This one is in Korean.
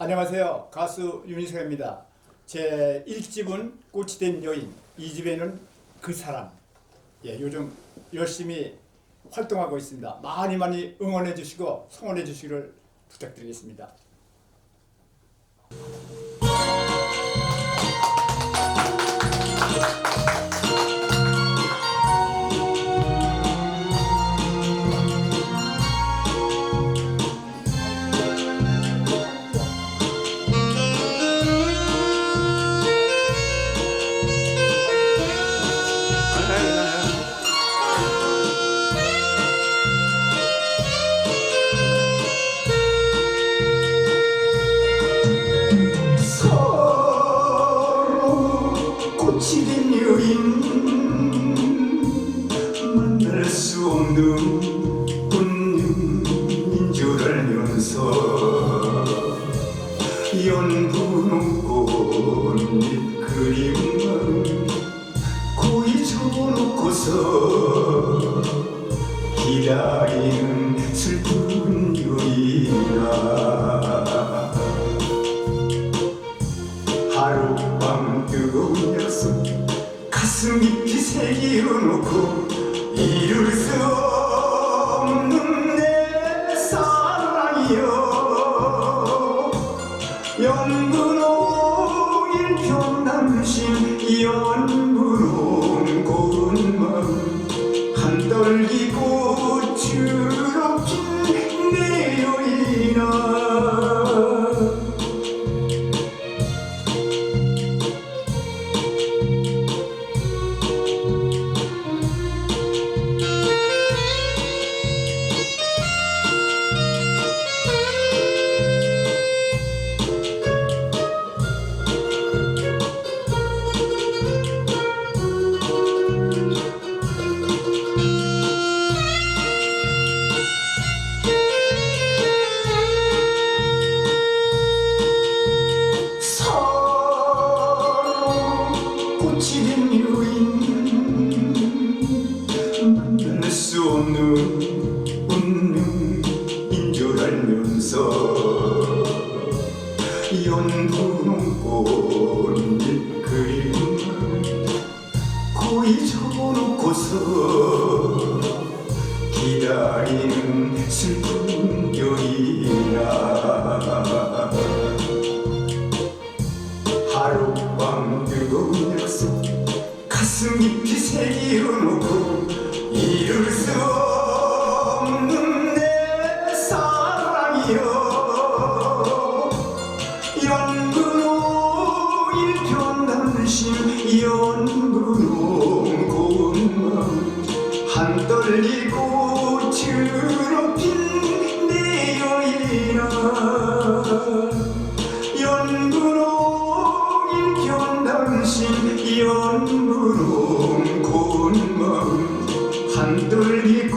안녕하세요. 가수 윤희석입니다. 제 1집은 꽃이 된 여인, 2집에는 그 사람. 예, 요즘 열심히 활동하고 있습니다. 많이 많이 응원해 주시고 성원해 주시기를 부탁드리겠습니다. 만날 수 없는 운명인 줄 알면서 연분 꽃잎 그림만 고이 접어놓고서 기다리는 슬픈 여인아 하룻밤 뜨거운 약속 가슴 깊이 새기어 놓고 이룰 수 없는 내 사랑이여. 연분홍 일편단신 연분홍 고운 마음 한떨기 꽃 연분홍 꽃잎 그림만 고이 접어놓고서 기다리는 슬픈 여인아 하룻밤 뜨거운 약속 가슴 깊이 새기어놓고 이룰 수 불편하신 연구용 고운 한 떨리고 트로핀 내 여인아 연구로 일견 당신 연구로 고운 마음 한 떨리고